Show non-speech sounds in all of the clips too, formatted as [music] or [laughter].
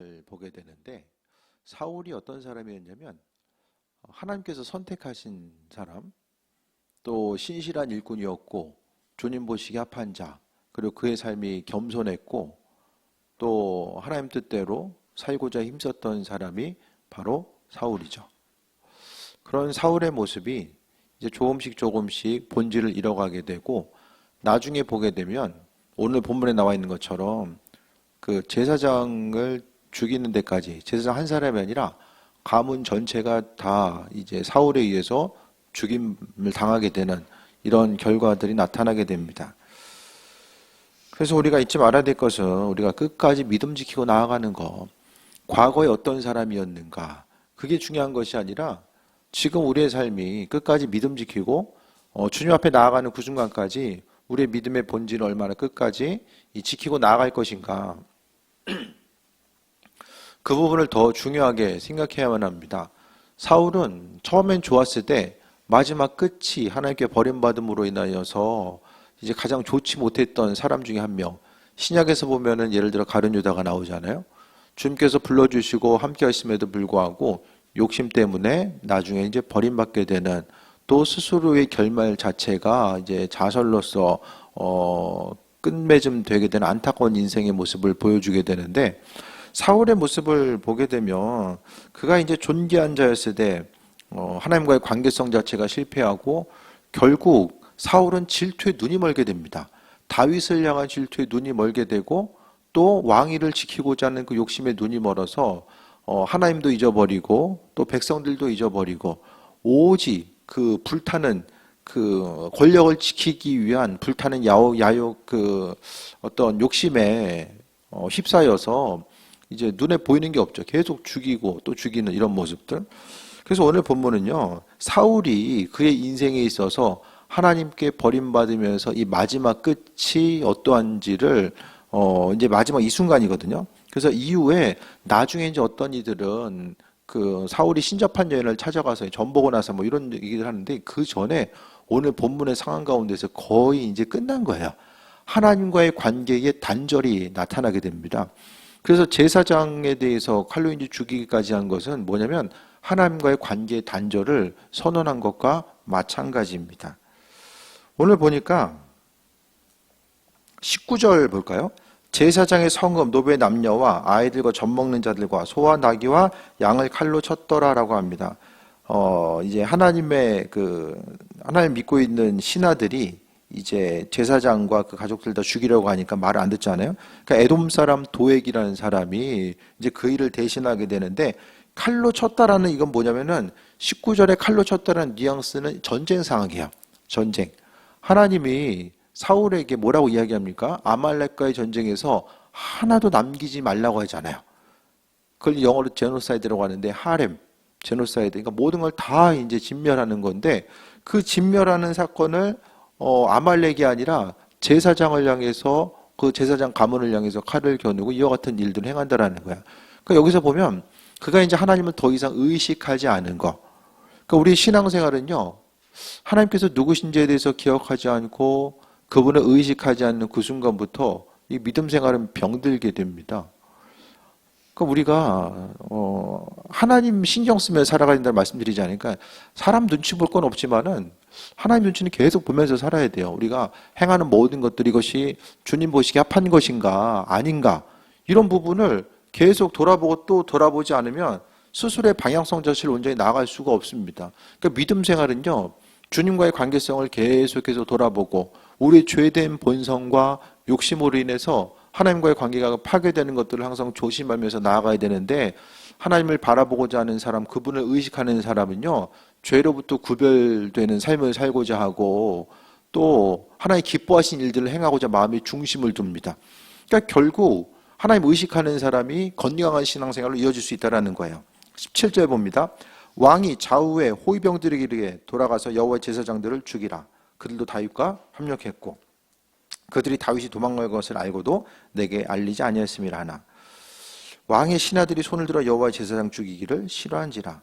을 보게 되는데 사울이 어떤 사람이었냐면 어, 하나님께서 선택하신 사람 또 신실한 일꾼이었고 주님 보시기 합한 자 그리고 그의 삶이 겸손했고 또 하나님 뜻대로 살고자 힘썼던 사람이 바로 사울이죠. 그런 사울의 모습이 이제 조금씩 조금씩 본질을 잃어가게 되고 나중에 보게 되면 오늘 본문에 나와 있는 것처럼 그 제사장을 죽이는 데까지 제사장 한 사람이 아니라 가문 전체가 다 이제 사울에 의해서 죽임을 당하게 되는 이런 결과들이 나타나게 됩니다. 그래서 우리가 잊지 말아야 될 것은 우리가 끝까지 믿음 지키고 나아가는 것, 과거에 어떤 사람이었는가, 그게 중요한 것이 아니라 지금 우리의 삶이 끝까지 믿음 지키고 어, 주님 앞에 나아가는 그 순간까지 우리의 믿음의 본질을 얼마나 끝까지 이 지키고 나아갈 것인가. [clears throat] 그 부분을 더 중요하게 생각해야만 합니다. 사울은 처음엔 좋았을 때 마지막 끝이 하나님께 버림받음으로 인하여서 이제 가장 좋지 못했던 사람 중에 한 명. 신약에서 보면은 예를 들어 가룟 유다가 나오잖아요. 주님께서 불러주시고 함께 하심에도 불구하고 욕심 때문에 나중에 이제 버림받게 되는 또 스스로의 결말 자체가 이제 자설로서 어 끝맺음 되게 되는 안타까운 인생의 모습을 보여주게 되는데 사울의 모습을 보게 되면 그가 이제 존귀한 자였을 때 어, 하나님과의 관계성 자체가 실패하고 결국 사울은 질투에 눈이 멀게 됩니다. 다윗을 향한 질투에 눈이 멀게 되고 또 왕위를 지키고자 하는 그 욕심에 눈이 멀어서 어, 하나님도 잊어버리고 또 백성들도 잊어버리고 오직 그 불타는 그 권력을 지키기 위한 불타는 야욕, 그 어떤 욕심에 어, 휩싸여서 이제 눈에 보이는 게 없죠. 계속 죽이고 또 죽이는 이런 모습들. 그래서 오늘 본문은요, 사울이 그의 인생에 있어서 하나님께 버림받으면서 이 마지막 끝이 어떠한지를 어 이제 마지막 이 순간이거든요. 그래서 이후에 나중에 이제 어떤 이들은 그 사울이 신접한 여인을 찾아가서 전보고 나서 뭐 이런 얘기를 하는데 그 전에 오늘 본문의 상황 가운데서 거의 이제 끝난 거예요. 하나님과의 관계에 단절이 나타나게 됩니다. 그래서 제사장에 대해서 칼로 인지 죽이기까지 한 것은 뭐냐면 하나님과의 관계의 단절을 선언한 것과 마찬가지입니다. 오늘 보니까 19절 볼까요? 제사장의 성읍 노베 남녀와 아이들과 젖 먹는 자들과 소와 나귀와 양을 칼로 쳤더라라고 합니다. 어, 이제 하나님의 그 하나님 믿고 있는 신하들이 이제 제사장과 그 가족들 다 죽이려고 하니까 말을 안 듣잖아요. 그러니까 에돔 사람 도액이라는 사람이 이제 그 일을 대신하게 되는데 칼로 쳤다라는 이건 뭐냐면은 19절에 칼로 쳤다라는 뉘앙스는 전쟁 상황이야. 전쟁. 하나님이 사울에게 뭐라고 이야기합니까? 아말렉과의 전쟁에서 하나도 남기지 말라고 하잖아요. 그걸 영어로 제노사이드라고 하는데 하렘, 제노사이드. 그러니까 모든 걸 다 이제 진멸하는 건데 그 진멸하는 사건을 어, 아말렉이 아니라 제사장을 향해서 그 제사장 가문을 향해서 칼을 겨누고 이와 같은 일들을 행한다라는 거야. 그러니까 여기서 보면 그가 이제 하나님을 더 이상 의식하지 않은 거. 그러니까 우리 신앙생활은요. 하나님께서 누구신지에 대해서 기억하지 않고 그분을 의식하지 않는 그 순간부터 이 믿음 생활은 병들게 됩니다. 그러니까 우리가 어, 하나님 신경 쓰며 살아가야 된다는 말씀드리지 않으니까 사람 눈치 볼 건 없지만은 하나님 눈치는 계속 보면서 살아야 돼요. 우리가 행하는 모든 것들이 이것이 주님 보시기에 합한 것인가 아닌가 이런 부분을 계속 돌아보고 또 돌아보지 않으면 스스로의 방향성 자체를 온전히 나아갈 수가 없습니다. 그러니까 믿음 생활은요. 주님과의 관계성을 계속해서 돌아보고 우리의 죄된 본성과 욕심으로 인해서 하나님과의 관계가 파괴되는 것들을 항상 조심하면서 나아가야 되는데 하나님을 바라보고자 하는 사람, 그분을 의식하는 사람은요, 죄로부터 구별되는 삶을 살고자 하고 또 하나님 기뻐하신 일들을 행하고자 마음의 중심을 둡니다. 그러니까 결국 하나님 의식하는 사람이 건강한 신앙생활로 이어질 수 있다라는 거예요. 17절 봅니다. 왕이 좌우에 호위병들에게 돌아가서 여호와의 제사장들을 죽이라. 그들도 다윗과 합력했고 그들이 다윗이 도망갈 것을 알고도 내게 알리지 아니했음이라 하나. 왕의 신하들이 손을 들어 여호와의 제사장 죽이기를 싫어한지라.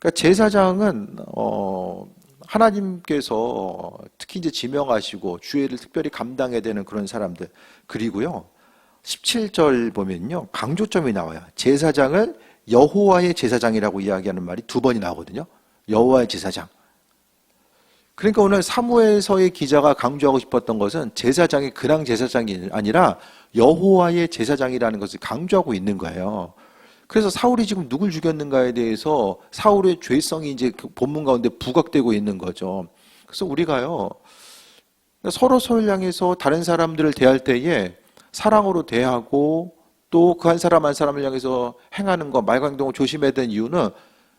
그러니까 제사장은 어 하나님께서 특히 이제 지명하시고 주의를 특별히 감당해야 되는 그런 사람들 그리고요 17절 보면요. 강조점이 나와요. 제사장을 여호와의 제사장이라고 이야기하는 말이 두 번이 나오거든요. 여호와의 제사장. 그러니까 오늘 사무엘서의 기자가 강조하고 싶었던 것은 제사장이 그냥 제사장이 아니라 여호와의 제사장이라는 것을 강조하고 있는 거예요. 그래서 사울이 지금 누굴 죽였는가에 대해서 사울의 죄성이 이제 그 본문 가운데 부각되고 있는 거죠. 그래서 우리가요 서로 서로 향해서 다른 사람들을 대할 때에 사랑으로 대하고 또 그 한 사람 한 사람을 향해서 행하는 것 말과 행동을 조심해야 되는 이유는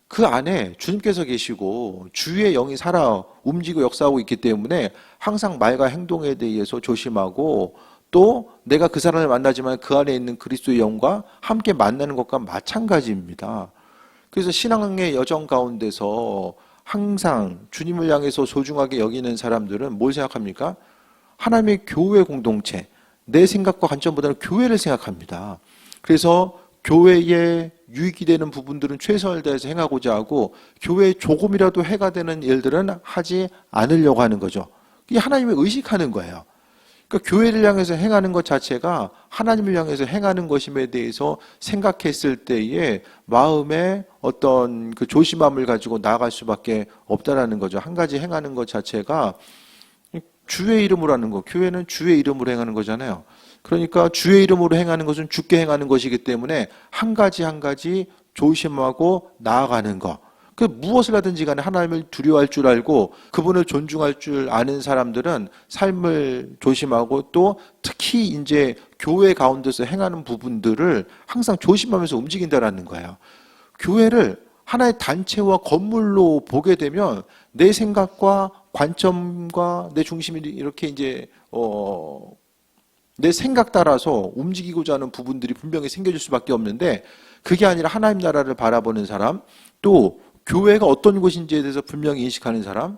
그 안에 주님께서 계시고 주의 영이 살아 움직이고 역사하고 있기 때문에 항상 말과 행동에 대해서 조심하고 또 내가 그 사람을 만나지만 그 안에 있는 그리스도의 영과 함께 만나는 것과 마찬가지입니다. 그래서 신앙의 여정 가운데서 항상 주님을 향해서 소중하게 여기는 사람들은 뭘 생각합니까? 하나님의 교회 공동체, 내 생각과 관점보다는 교회를 생각합니다. 그래서 교회에 유익이 되는 부분들은 최선을 다해서 행하고자 하고 교회에 조금이라도 해가 되는 일들은 하지 않으려고 하는 거죠. 이게 하나님을 의식하는 거예요. 그러니까 교회를 향해서 행하는 것 자체가 하나님을 향해서 행하는 것임에 대해서 생각했을 때에 마음에 어떤 그 조심함을 가지고 나아갈 수밖에 없다라는 거죠. 한 가지 행하는 것 자체가 주의 이름으로 하는 거. 교회는 주의 이름으로 행하는 거잖아요. 그러니까 주의 이름으로 행하는 것은 주께 행하는 것이기 때문에 한 가지 한 가지 조심하고 나아가는 것. 그 무엇을 하든지 간에 하나님을 두려워할 줄 알고 그분을 존중할 줄 아는 사람들은 삶을 조심하고 또 특히 이제 교회 가운데서 행하는 부분들을 항상 조심하면서 움직인다라는 거예요. 교회를 하나의 단체와 건물로 보게 되면 내 생각과 관점과 내 중심이 이렇게 이제 어, 내 생각 따라서 움직이고자 하는 부분들이 분명히 생겨질 수밖에 없는데 그게 아니라 하나님 나라를 바라보는 사람 또 교회가 어떤 곳인지에 대해서 분명히 인식하는 사람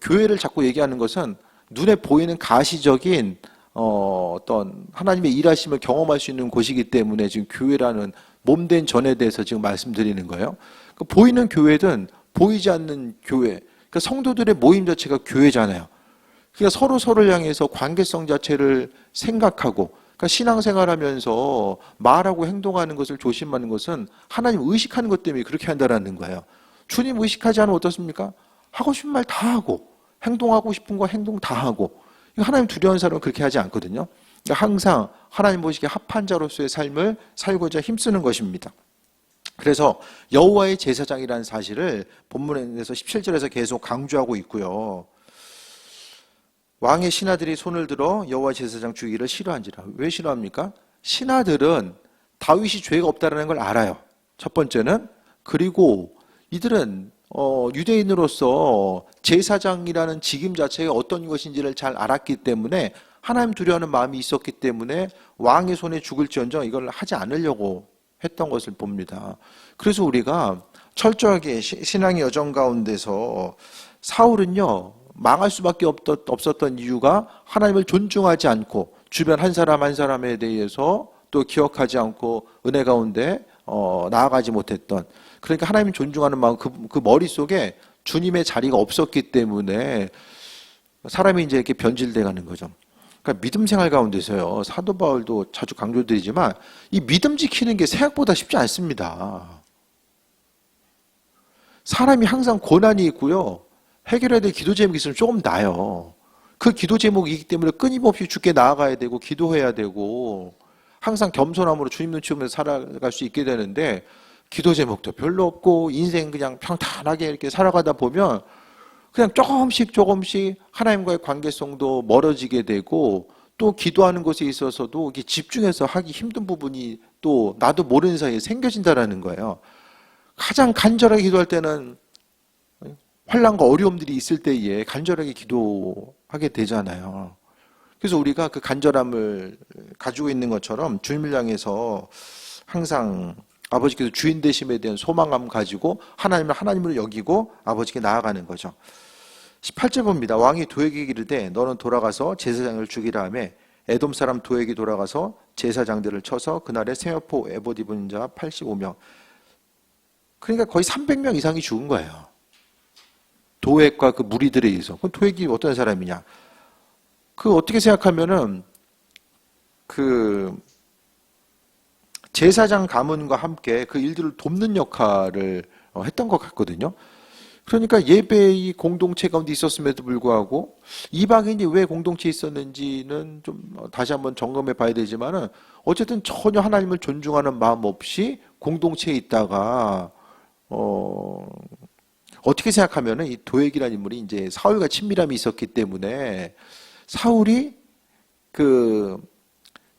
교회를 자꾸 얘기하는 것은 눈에 보이는 가시적인 어, 어떤 하나님의 일하심을 경험할 수 있는 곳이기 때문에 지금 교회라는 몸된 전에 대해서 지금 말씀드리는 거예요. 그 보이는 교회든 보이지 않는 교회, 그 성도들의 모임 자체가 교회잖아요. 그러니까 서로 서로를 향해서 관계성 자체를 생각하고 그러니까 신앙생활하면서 말하고 행동하는 것을 조심하는 것은 하나님 의식하는 것 때문에 그렇게 한다라는 거예요. 주님 의식하지 않으면 어떻습니까? 하고 싶은 말 다 하고 행동하고 싶은 거 행동 다 하고 하나님 두려운 사람은 그렇게 하지 않거든요. 그러니까 항상 하나님 보시기에 합한 자로서의 삶을 살고자 힘쓰는 것입니다. 그래서 여호와의 제사장이라는 사실을 본문에서 17절에서 계속 강조하고 있고요. 왕의 신하들이 손을 들어 여호와 제사장 주기를 싫어한지라. 왜 싫어합니까? 신하들은 다윗이 죄가 없다라는 걸 알아요. 첫 번째는 그리고 이들은 어, 유대인으로서 제사장이라는 직임 자체가 어떤 것인지를 잘 알았기 때문에 하나님 두려워하는 마음이 있었기 때문에 왕의 손에 죽을지언정 이걸 하지 않으려고 했던 것을 봅니다. 그래서 우리가 철저하게 신앙의 여정 가운데서 사울은요 망할 수밖에 없었던 이유가 하나님을 존중하지 않고 주변 한 사람 한 사람에 대해서 또 기억하지 않고 은혜 가운데 어, 나아가지 못했던 그러니까 하나님 존중하는 마음 그, 그 머릿속에 주님의 자리가 없었기 때문에 사람이 이제 이렇게 변질돼 가는 거죠. 그러니까 믿음 생활 가운데서요. 사도 바울도 자주 강조드리지만 이 믿음 지키는 게 생각보다 쉽지 않습니다. 사람이 항상 고난이 있고요. 해결해야 될 기도 제목이 있으면 조금 나요. 그 기도 제목이기 때문에 끊임없이 죽게 나아가야 되고 기도해야 되고 항상 겸손함으로 주님 눈치 보면서 살아갈 수 있게 되는데 기도 제목도 별로 없고 인생 그냥 평탄하게 이렇게 살아가다 보면 그냥 조금씩 조금씩 하나님과의 관계성도 멀어지게 되고 또 기도하는 것에 있어서도 집중해서 하기 힘든 부분이 또 나도 모르는 사이에 생겨진다라는 거예요. 가장 간절하게 기도할 때는 환란과 어려움들이 있을 때에 간절하게 기도하게 되잖아요. 그래서 우리가 그 간절함을 가지고 있는 것처럼 주님을 향해서 항상 아버지께서 주인 되심에 대한 소망감 가지고 하나님을 하나님으로 여기고 아버지께 나아가는 거죠. 18절 봅니다. 왕이 도에게 이르되 너는 돌아가서 제사장을 죽이라 하며 에돔 사람 도에게 돌아가서 제사장들을 쳐서 그날에 세마포 에봇 입은 자 85명. 그러니까 거의 300명 이상이 죽은 거예요. 도액과 그 무리들에 의해서. 그 도액이 어떤 사람이냐? 그 어떻게 생각하면은 그 제사장 가문과 함께 그 일들을 돕는 역할을 어, 했던 것 같거든요. 그러니까 예배의 공동체 가운데 있었음에도 불구하고 이방인이 왜 공동체에 있었는지는 좀 어, 다시 한번 점검해 봐야 되지만은 어쨌든 전혀 하나님을 존중하는 마음 없이 공동체에 있다가 어 어떻게 생각하면은 이 도액이라는 인물이 이제 사울과 친밀함이 있었기 때문에 사울이 그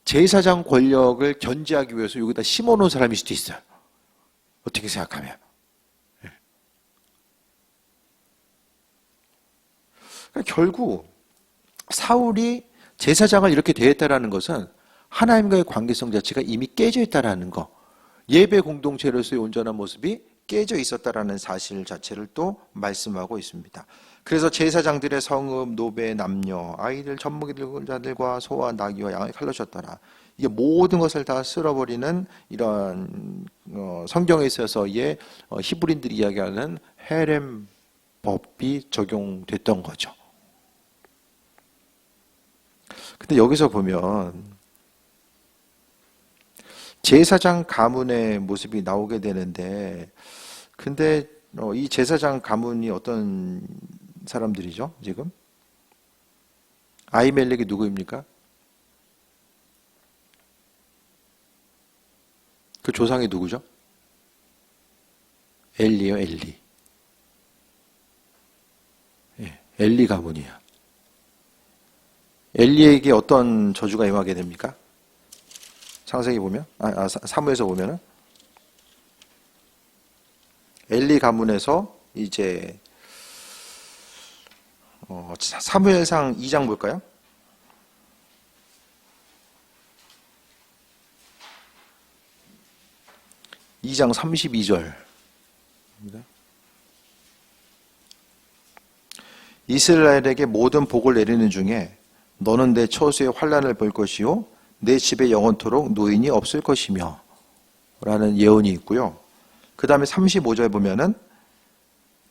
제사장 권력을 견제하기 위해서 여기다 심어놓은 사람일 수도 있어요. 어떻게 생각하면. 예. 그러니까 결국 사울이 제사장을 이렇게 대했다라는 것은 하나님과의 관계성 자체가 이미 깨져 있다라는 거. 예배 공동체로서의 온전한 모습이 깨져 있었다라는 사실 자체를 또 말씀하고 있습니다. 그래서 제사장들의 성읍, 노배, 남녀, 아이들, 젖먹이들과 소와 나귀와 양을 칼로 쳤더라. 이게 모든 것을 다 쓸어버리는 이런 어, 성경에 있어서의 어, 히브린들이 이야기하는 헤렘 법이 적용됐던 거죠. 근데 여기서 보면 제사장 가문의 모습이 나오게 되는데 근데 어, 이 제사장 가문이 어떤 사람들이죠, 지금? 아이멜렉이 누구입니까? 그 조상이 누구죠? 엘리요, 엘리. 예, 엘리 가문이야. 엘리에게 어떤 저주가 임하게 됩니까? 창세기 보면, 아, 아 사무에서 보면은 엘리 가문에서 이제 어, 사무엘상 2장 볼까요? (2장 32절) 이스라엘에게 모든 복을 내리는 중에 너는 내 처소에 환란을 볼 것이요 내 집에 영원토록 노인이 없을 것이며 라는 예언이 있고요. 그 다음에 35절에 보면은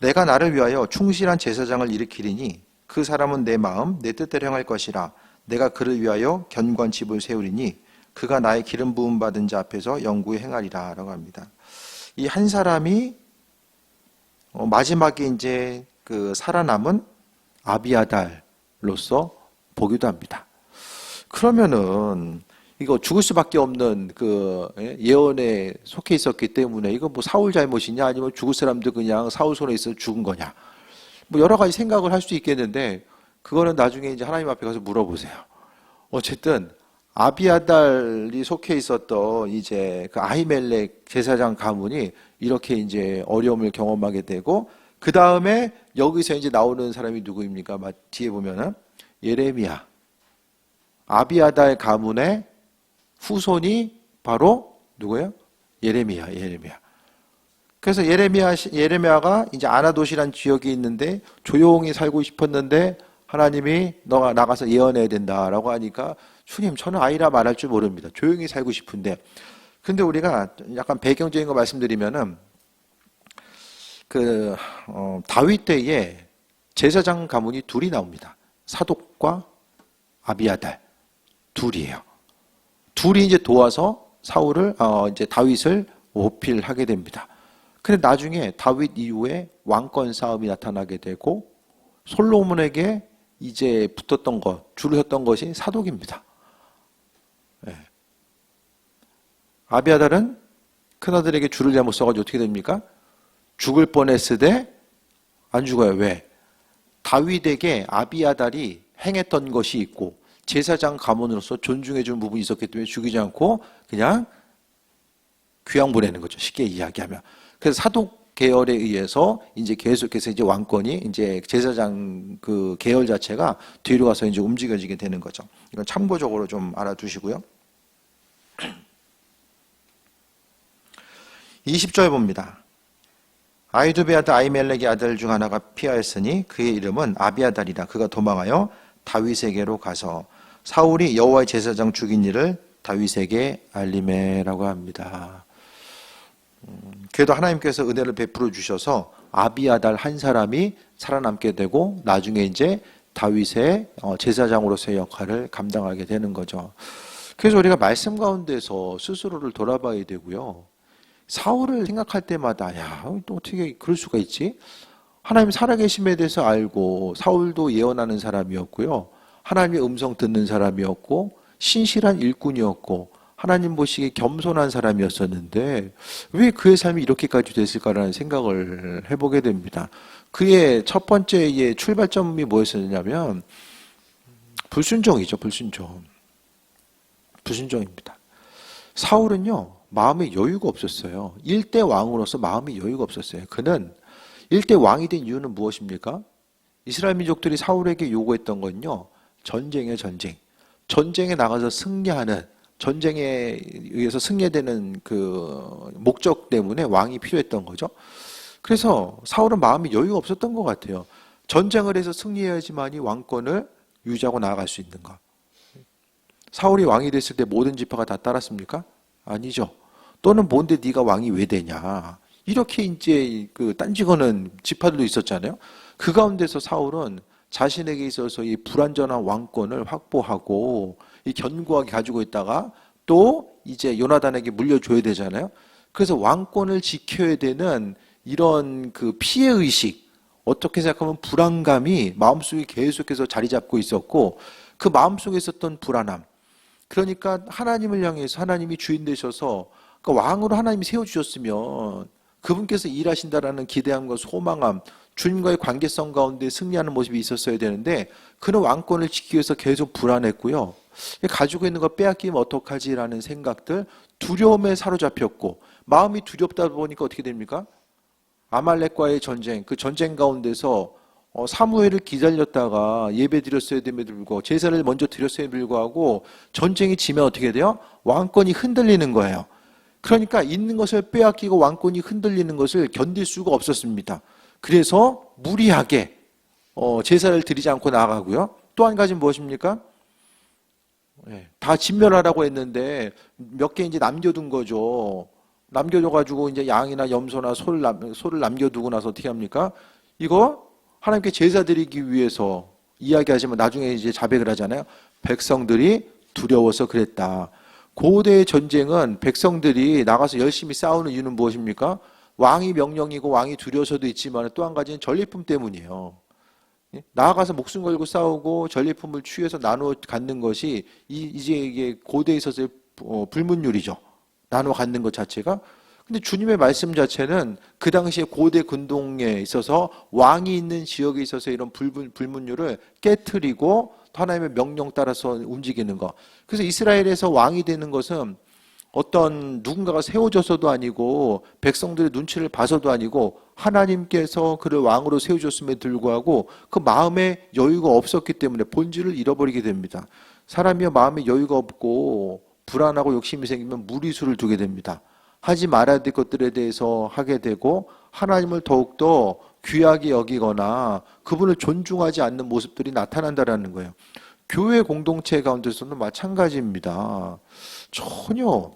내가 나를 위하여 충실한 제사장을 일으키리니 그 사람은 내 마음 내 뜻대로 행할 것이라 내가 그를 위하여 견관 집을 세우리니 그가 나의 기름 부음 받은 자 앞에서 영구히 행하리라 라고 합니다. 이 한 사람이 어, 마지막에 이제 그 살아남은 아비아달로서 보기도 합니다. 그러면은 이거 죽을 수밖에 없는 그 예, 예언에 속해 있었기 때문에 이거 뭐 사울 잘못이냐 아니면 죽을 사람도 그냥 사울 손에 있어 죽은 거냐 뭐 여러 가지 생각을 할 수 있겠는데 그거는 나중에 이제 하나님 앞에 가서 물어보세요. 어쨌든 아비아달이 속해 있었던 이제 그 아히멜렉 제사장 가문이 이렇게 이제 어려움을 경험하게 되고 그 다음에 여기서 이제 나오는 사람이 누구입니까? 뒤에 보면은 예레미야 아비아달 가문의 후손이 바로 누구예요? 예레미야, 예레미야. 그래서 예레미야, 예레미야가 이제 아나도시란 지역이 있는데 조용히 살고 싶었는데 하나님이 너가 나가서 예언해야 된다라고 하니까 주님 저는 아이라 말할 줄 모릅니다. 조용히 살고 싶은데 근데 우리가 약간 배경적인 거 말씀드리면은 그 어, 다윗 때에 제사장 가문이 둘이 나옵니다. 사독과 아비아달 둘이에요. 둘이 이제 도와서 사울을 어, 이제 다윗을 오필하게 됩니다. 근데 나중에 다윗 이후에 왕권 싸움이 나타나게 되고 솔로몬에게 이제 붙었던 것, 줄을 섰던 것이 사독입니다. 네. 아비아달은 큰아들에게 줄을 잘못 써가지고 어떻게 됩니까? 죽을 뻔했을 때안 죽어요. 왜? 다윗에게 아비아달이 행했던 것이 있고 제사장 가문으로서 존중해 주는 부분이 있었기 때문에 죽이지 않고 그냥 귀양 보내는 거죠. 쉽게 이야기하면. 그래서 사독 계열에 의해서 이제 계속해서 이제 왕권이 이제 제사장 그 계열 자체가 뒤로 가서 이제 움직여지게 되는 거죠. 이건 참고적으로 좀 알아두시고요. [clears throat] 20절 봅니다. 아이두베아드 아이멜렉의 아들 중 하나가 피하였으니 그의 이름은 아비아달이라 그가 도망하여 다윗에게로 가서 사울이 여호와의 제사장 죽인 일을 다윗에게 알림해라고 합니다. 음, 그래도 하나님께서 은혜를 베풀어 주셔서 아비아달 한 사람이 살아남게 되고 나중에 이제 다윗의 어, 제사장으로서의 역할을 감당하게 되는 거죠. 그래서 우리가 말씀 가운데서 스스로를 돌아봐야 되고요. 사울을 생각할 때마다 야, 또 어떻게 그럴 수가 있지? 하나님 살아계심에 대해서 알고 사울도 예언하는 사람이었고요. 하나님의 음성 듣는 사람이었고 신실한 일꾼이었고 하나님 보시기에 겸손한 사람이었었는데 왜 그의 삶이 이렇게까지 됐을까라는 생각을 해보게 됩니다. 그의 첫 번째의 출발점이 뭐였었냐면 불순종이죠, 불순종. 불순종입니다. 사울은요, 마음에 여유가 없었어요. 일대 왕으로서 마음에 여유가 없었어요. 그는 일대 왕이 된 이유는 무엇입니까? 이스라엘 민족들이 사울에게 요구했던 건요, 전쟁의 전쟁. 전쟁에 나가서 승리하는, 전쟁에 의해서 승리되는 그 목적 때문에 왕이 필요했던 거죠. 그래서 사울은 마음이 여유가 없었던 것 같아요. 전쟁을 해서 승리해야지만이 왕권을 유지하고 나아갈 수 있는 것. 사울이 왕이 됐을 때 모든 지파가 다 따랐습니까? 아니죠. 또는 뭔데 네가 왕이 왜 되냐? 이렇게 이제 그 딴지거는 지파들도 있었잖아요. 그 가운데서 사울은 자신에게 있어서 이 불완전한 왕권을 확보하고 이 견고하게 가지고 있다가 또 이제 요나단에게 물려줘야 되잖아요. 그래서 왕권을 지켜야 되는 이런 그 피해 의식 어떻게 생각하면 불안감이 마음속에 계속해서 자리 잡고 있었고 그 마음속에 있었던 불안함 그러니까 하나님을 향해서 하나님이 주인 되셔서 그 왕으로 하나님이 세워주셨으면 그분께서 일하신다라는 기대함과 소망함, 주님과의 관계성 가운데 승리하는 모습이 있었어야 되는데 그는 왕권을 지키기 위해서 계속 불안했고요. 가지고 있는 거 빼앗기면 어떡하지라는 생각들, 두려움에 사로잡혔고 마음이 두렵다 보니까 어떻게 됩니까? 아말렉과의 전쟁, 그 전쟁 가운데서 어, 사무엘을 기다렸다가 예배 드렸어야 됨에도 불구하고 제사를 먼저 드렸어야 불구하고 전쟁이 지면 어떻게 돼요? 왕권이 흔들리는 거예요. 그러니까 있는 것을 빼앗기고 왕권이 흔들리는 것을 견딜 수가 없었습니다. 그래서 무리하게 어, 제사를 드리지 않고 나가고요. 또 한 가지는 무엇입니까? 예, 다 진멸하라고 했는데 몇 개 이제 남겨둔 거죠. 남겨둬가지고 이제 양이나 염소나 소를, 남, 소를 남겨두고 나서 어떻게 합니까? 이거 하나님께 제사 드리기 위해서 이야기하지만 나중에 이제 자백을 하잖아요. 백성들이 두려워서 그랬다. 고대의 전쟁은 백성들이 나가서 열심히 싸우는 이유는 무엇입니까? 왕이 명령이고 왕이 두려워서도 있지만 또 한 가지는 전리품 때문이에요. 예? 나아가서 목숨 걸고 싸우고 전리품을 취해서 나누어 갖는 것이 이제 이게 고대에 있어서의 어, 불문율이죠. 나누어 갖는 것 자체가 근데 주님의 말씀 자체는 그 당시에 고대 군동에 있어서 왕이 있는 지역에 있어서 이런 불문, 불문율을 깨뜨리고 하나님의 명령 따라서 움직이는 것. 그래서 이스라엘에서 왕이 되는 것은 어떤 누군가가 세워져서도 아니고 백성들의 눈치를 봐서도 아니고 하나님께서 그를 왕으로 세워줬음에도 불구하고 그 마음에 여유가 없었기 때문에 본질을 잃어버리게 됩니다. 사람이 마음에 여유가 없고 불안하고 욕심이 생기면 무리수를 두게 됩니다. 하지 말아야 될 것들에 대해서 하게 되고 하나님을 더욱더 귀하게 여기거나 그분을 존중하지 않는 모습들이 나타난다라는 거예요. 교회 공동체 가운데서는 마찬가지입니다. 전혀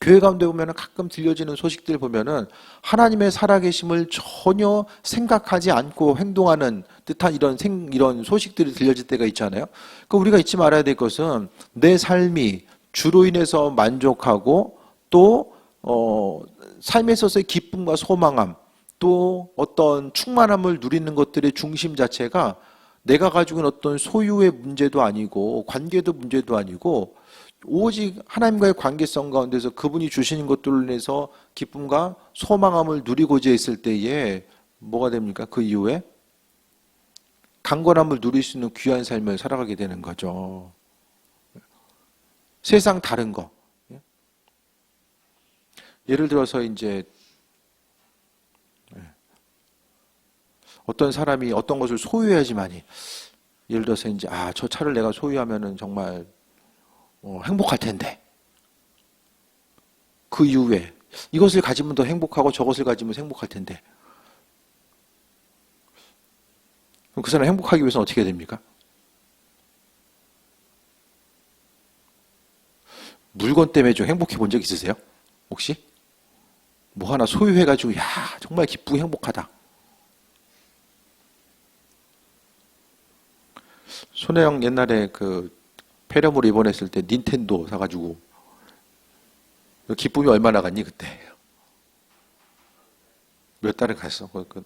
교회 가운데 보면 가끔 들려지는 소식들 보면은 하나님의 살아계심을 전혀 생각하지 않고 행동하는 듯한 이런 생, 이런 소식들이 들려질 때가 있잖아요. 그 우리가 잊지 말아야 될 것은 내 삶이 주로 인해서 만족하고 또 어, 삶에 있어서의 기쁨과 소망함, 또 어떤 충만함을 누리는 것들의 중심 자체가 내가 가지고 있는 어떤 소유의 문제도 아니고 관계도 문제도 아니고 오직 하나님과의 관계성 가운데서 그분이 주시는 것들로 인해서 기쁨과 소망함을 누리고자 했을 때에 뭐가 됩니까? 그 이후에 강건함을 누릴 수 있는 귀한 삶을 살아가게 되는 거죠. 세상 다른 거. 예를 들어서 이제 예. 어떤 사람이 어떤 것을 소유해야지만이 예를 들어서 이제 아 저 차를 내가 소유하면은 정말 어, 행복할 텐데 그 이후에 이것을 가지면 더 행복하고 저것을 가지면 행복할 텐데 그럼 그 사람 행복하기 위해서는 어떻게 해야 됩니까? 물건 때문에 좀 행복해 본 적 있으세요? 혹시? 뭐 하나 소유해가지고, 야, 정말 기쁘고 행복하다. 손혜영 옛날에 그 폐렴으로 입원했을 때 닌텐도 사가지고 기쁨이 얼마나 갔니 그때? 몇 달을 갔어. 그, 그,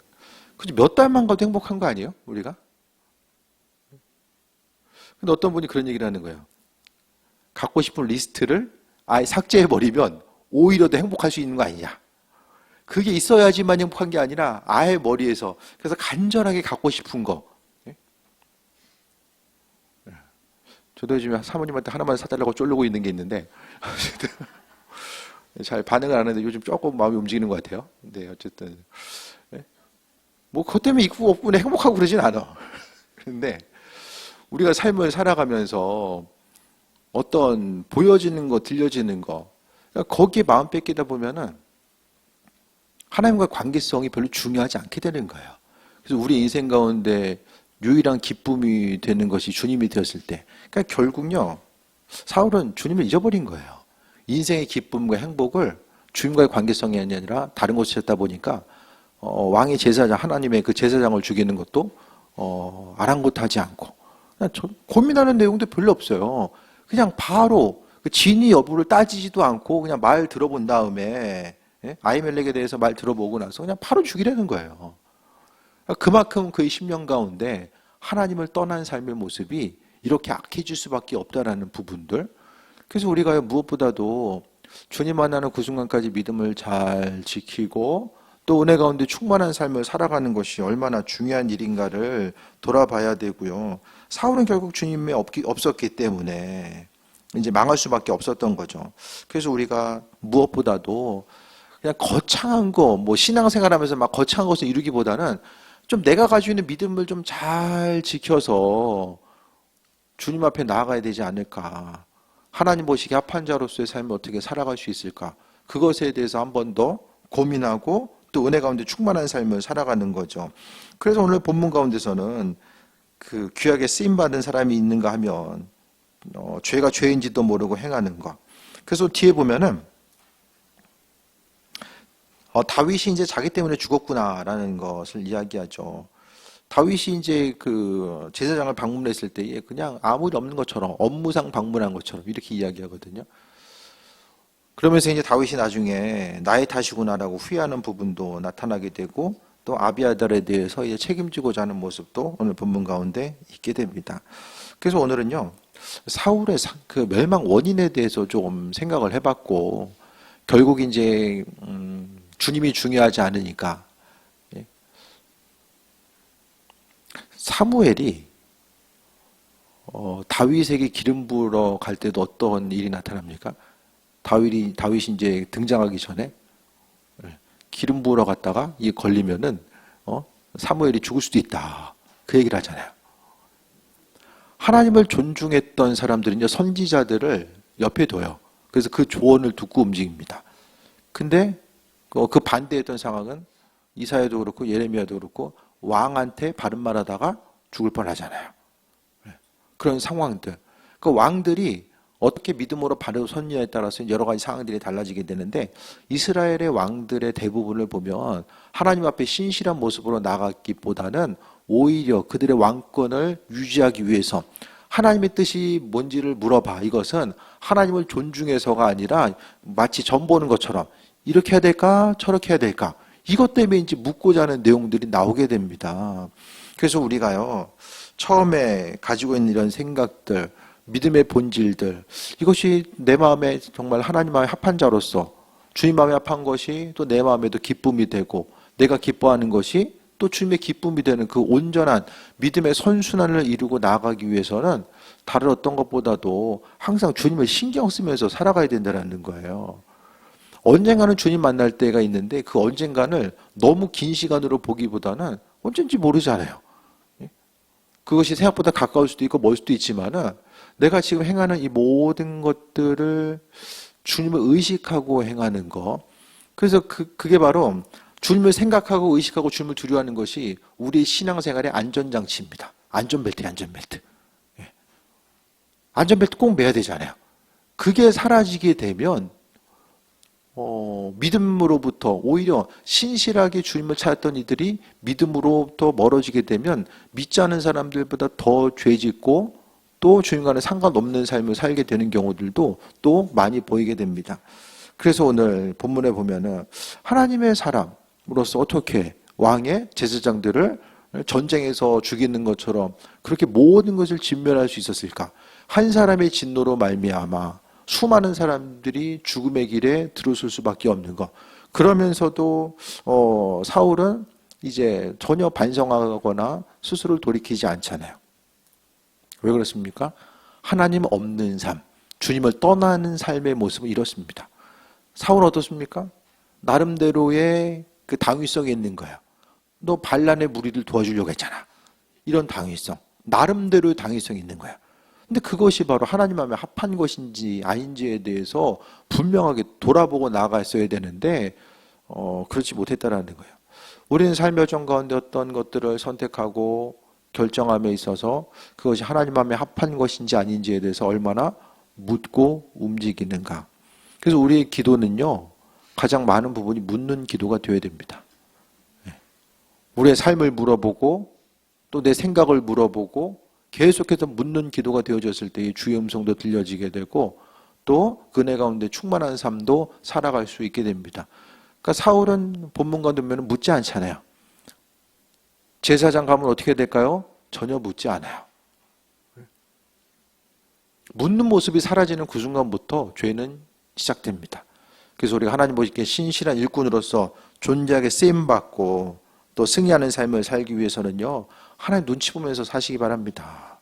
그지 몇 달만 가도 행복한 거 아니에요? 우리가? 근데 어떤 분이 그런 얘기를 하는 거예요. 갖고 싶은 리스트를 아예 삭제해 버리면 오히려 더 행복할 수 있는 거 아니냐? 그게 있어야지만 행복한 게 아니라 아예 머리에서 그래서 간절하게 갖고 싶은 거. 예? 예. 저도 요즘에 사모님한테 하나만 사달라고 쫄르고 있는 게 있는데 [laughs] 잘 반응을 안 하는데 요즘 조금 마음이 움직이는 것 같아요. 근데 어쨌든 예? 뭐 그것 때문에 있고 없고 행복하고 그러진 않아. [laughs] 그런데 우리가 삶을 살아가면서 어떤 보여지는 거, 들려지는 거, 그러니까 거기에 마음 뺏기다 보면은 하나님과 관계성이 별로 중요하지 않게 되는 거예요. 그래서 우리 인생 가운데 유일한 기쁨이 되는 것이 주님이 되었을 때, 그러니까 결국요, 사울은 주님을 잊어버린 거예요. 인생의 기쁨과 행복을 주님과의 관계성이 아니라 다른 곳에 찾다 보니까 어, 왕의 제사장 하나님의 그 제사장을 죽이는 것도 어, 아랑곳하지 않고 그냥 저, 고민하는 내용도 별로 없어요. 그냥 바로 그 진위 여부를 따지지도 않고 그냥 말 들어본 다음에 예? 아이멜렉에 대해서 말 들어보고 나서 그냥 바로 죽이려는 거예요. 그만큼 그의 10년 가운데 하나님을 떠난 삶의 모습이 이렇게 악해질 수밖에 없다라는 부분들. 그래서 우리가 무엇보다도 주님 만나는 그 순간까지 믿음을 잘 지키고 또 은혜 가운데 충만한 삶을 살아가는 것이 얼마나 중요한 일인가를 돌아봐야 되고요. 사울은 결국 주님이 없기, 없었기 때문에 이제 망할 수밖에 없었던 거죠. 그래서 우리가 무엇보다도 그냥 거창한 거, 뭐 신앙생활하면서 막 거창한 것을 이루기보다는 좀 내가 가지고 있는 믿음을 좀 잘 지켜서 주님 앞에 나아가야 되지 않을까. 하나님 보시기에 합한 자로서의 삶을 어떻게 살아갈 수 있을까. 그것에 대해서 한 번 더 고민하고 또 은혜 가운데 충만한 삶을 살아가는 거죠. 그래서 오늘 본문 가운데서는 그 귀하게 쓰임 받은 사람이 있는가 하면 어, 죄가 죄인지도 모르고 행하는 것. 그래서 뒤에 보면은 어, 다윗이 이제 자기 때문에 죽었구나라는 것을 이야기하죠. 다윗이 이제 그 제사장을 방문했을 때에 그냥 아무 일 없는 것처럼 업무상 방문한 것처럼 이렇게 이야기하거든요. 그러면서 이제 다윗이 나중에 나의 탓이구나라고 후회하는 부분도 나타나게 되고 또 아비아달에 대해서 이제 책임지고자 하는 모습도 오늘 본문 가운데 있게 됩니다. 그래서 오늘은요 사울의 그 멸망 원인에 대해서 좀 생각을 해봤고 결국 이제 음, 주님이 중요하지 않으니까 예. 사무엘이 어, 다윗에게 기름 부으러 갈 때도 어떤 일이 나타납니까? 다윗이 다윗이 이제 등장하기 전에 예, 기름 부으러 갔다가 이게 걸리면은 어, 사무엘이 죽을 수도 있다. 그 얘기를 하잖아요. 하나님을 존중했던 사람들은 이제 선지자들을 옆에 둬요. 그래서 그 조언을 듣고 움직입니다. 근데 그, 그 반대했던 상황은 이사야도 그렇고 예레미야도 그렇고 왕한테 바른 말하다가 죽을 뻔하잖아요. 예, 그런 상황들. 그 왕들이 어떻게 믿음으로 바로 선녀에 따라서 여러 가지 상황들이 달라지게 되는데 이스라엘의 왕들의 대부분을 보면 하나님 앞에 신실한 모습으로 나갔기보다는 오히려 그들의 왕권을 유지하기 위해서 하나님의 뜻이 뭔지를 물어봐. 이것은 하나님을 존중해서가 아니라 마치 전 보는 것처럼 이렇게 해야 될까? 저렇게 해야 될까? 이것 때문에 이제 묻고자 하는 내용들이 나오게 됩니다. 그래서 우리가요, 처음에 가지고 있는 이런 생각들, 믿음의 본질들, 이것이 내 마음에 정말 하나님 마음에 합한 자로서 주님 마음에 합한 것이 또 내 마음에도 기쁨이 되고 내가 기뻐하는 것이 또 주님의 기쁨이 되는 그 온전한 믿음의 선순환을 이루고 나아가기 위해서는 다른 어떤 것보다도 항상 주님을 신경 쓰면서 살아가야 된다는 거예요. 언젠가는 주님 만날 때가 있는데 그 언젠가를 너무 긴 시간으로 보기보다는 언젠지 모르잖아요. 예? 그것이 생각보다 가까울 수도 있고 멀 수도 있지만은 내가 지금 행하는 이 모든 것들을 주님을 의식하고 행하는 거. 그래서 그, 그게 바로 주님을 생각하고 의식하고 주님을 두려워하는 것이 우리 신앙생활의 안전장치입니다. 안전벨트, 안전벨트. 예. 안전벨트 꼭 매야 되잖아요. 그게 사라지게 되면 어, 믿음으로부터 오히려 신실하게 주님을 찾았던 이들이 믿음으로부터 멀어지게 되면 믿지 않은 사람들보다 더 죄짓고 또 주님과는 상관없는 삶을 살게 되는 경우들도 또 많이 보이게 됩니다. 그래서 오늘 본문에 보면은 하나님의 사람으로서 어떻게 왕의 제사장들을 전쟁에서 죽이는 것처럼 그렇게 모든 것을 진멸할 수 있었을까? 한 사람의 진노로 말미암아 수많은 사람들이 죽음의 길에 들어설 수밖에 없는 것. 그러면서도 어, 사울은 이제 전혀 반성하거나 스스로를 돌이키지 않잖아요. 왜 그렇습니까? 하나님 없는 삶, 주님을 떠나는 삶의 모습은 이렇습니다. 사울은 어떻습니까? 나름대로의 그 당위성이 있는 거예요. 너 반란의 무리를 도와주려고 했잖아. 이런 당위성. 나름대로의 당위성이 있는 거야. 근데 그것이 바로 하나님 마음에 합한 것인지 아닌지에 대해서 분명하게 돌아보고 나갔어야 되는데, 어, 그렇지 못했다라는 거예요. 우리는 삶의 정 가운데 어떤 것들을 선택하고 결정함에 있어서 그것이 하나님 마음에 합한 것인지 아닌지에 대해서 얼마나 묻고 움직이는가. 그래서 우리의 기도는요, 가장 많은 부분이 묻는 기도가 되어야 됩니다. 예. 우리의 삶을 물어보고 또 내 생각을 물어보고 계속해서 묻는 기도가 되어졌을 때 주의 음성도 들려지게 되고 또 그네 가운데 충만한 삶도 살아갈 수 있게 됩니다. 그러니까 사울은 본문 보면 묻지 않잖아요. 제사장 가면 어떻게 될까요? 전혀 묻지 않아요. 묻는 모습이 사라지는 그 순간부터 죄는 시작됩니다. 그래서 우리가 하나님 보시기에 신실한 일꾼으로서 존재하게 쓰임 받고 또 승리하는 삶을 살기 위해서는요. 하나님 눈치 보면서 사시기 바랍니다.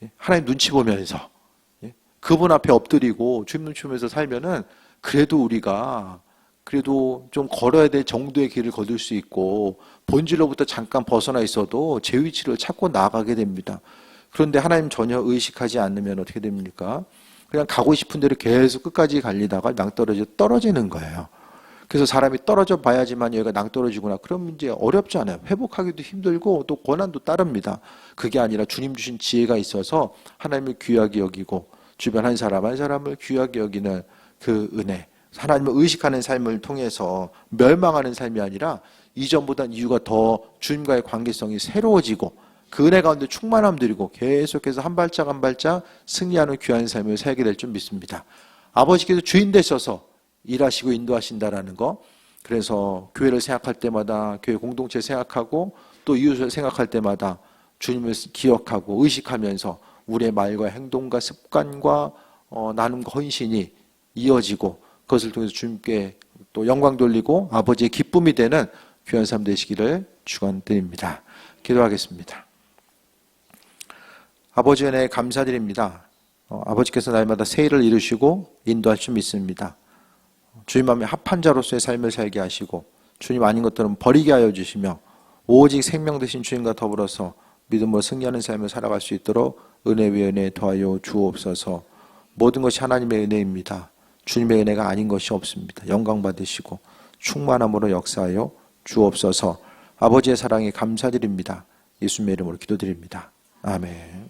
예? 하나님 눈치 보면서 예? 그분 앞에 엎드리고 주님 눈치 보면서 살면은 그래도 우리가 그래도 좀 걸어야 될 정도의 길을 거둘 수 있고 본질로부터 잠깐 벗어나 있어도 제 위치를 찾고 나가게 됩니다. 그런데 하나님 전혀 의식하지 않으면 어떻게 됩니까? 그냥 가고 싶은 대로 계속 끝까지 갈리다가 낭떠러져 떨어지는 거예요. 그래서 사람이 떨어져 봐야지만 여기가 낭떠러지구나. 그럼 이제 어렵지 않아요. 회복하기도 힘들고 또 고난도 따릅니다. 그게 아니라 주님 주신 지혜가 있어서 하나님을 귀하게 여기고 주변 한 사람 한 사람을 귀하게 여기는 그 은혜. 하나님을 의식하는 삶을 통해서 멸망하는 삶이 아니라 이전보다 이유가 더 주님과의 관계성이 새로워지고 그 은혜 가운데 충만함 드리고 계속해서 한 발짝 한 발짝 승리하는 귀한 삶을 살게 될 줄 믿습니다. 아버지께서 주인 되셔서 일하시고 인도하신다라는 거. 그래서 교회를 생각할 때마다 교회 공동체 생각하고 또 이웃을 생각할 때마다 주님을 기억하고 의식하면서 우리의 말과 행동과 습관과 어, 나눔과 헌신이 이어지고 그것을 통해서 주님께 또 영광 돌리고 아버지의 기쁨이 되는 귀한 삶 되시기를 축원드립니다. 기도하겠습니다. 아버지 은혜 감사드립니다. 어, 아버지께서 날마다 새 일을 이루시고 인도할 줄 믿습니다. 주님 마음에 합한 자로서의 삶을 살게 하시고 주님 아닌 것들은 버리게 하여 주시며 오직 생명 되신 주님과 더불어서 믿음으로 승리하는 삶을 살아갈 수 있도록 은혜 위에 은혜 더하여 주옵소서 모든 것이 하나님의 은혜입니다. 주님의 은혜가 아닌 것이 없습니다. 영광 받으시고 충만함으로 역사하여 주옵소서 아버지의 사랑에 감사드립니다. 예수님의 이름으로 기도드립니다. 아멘.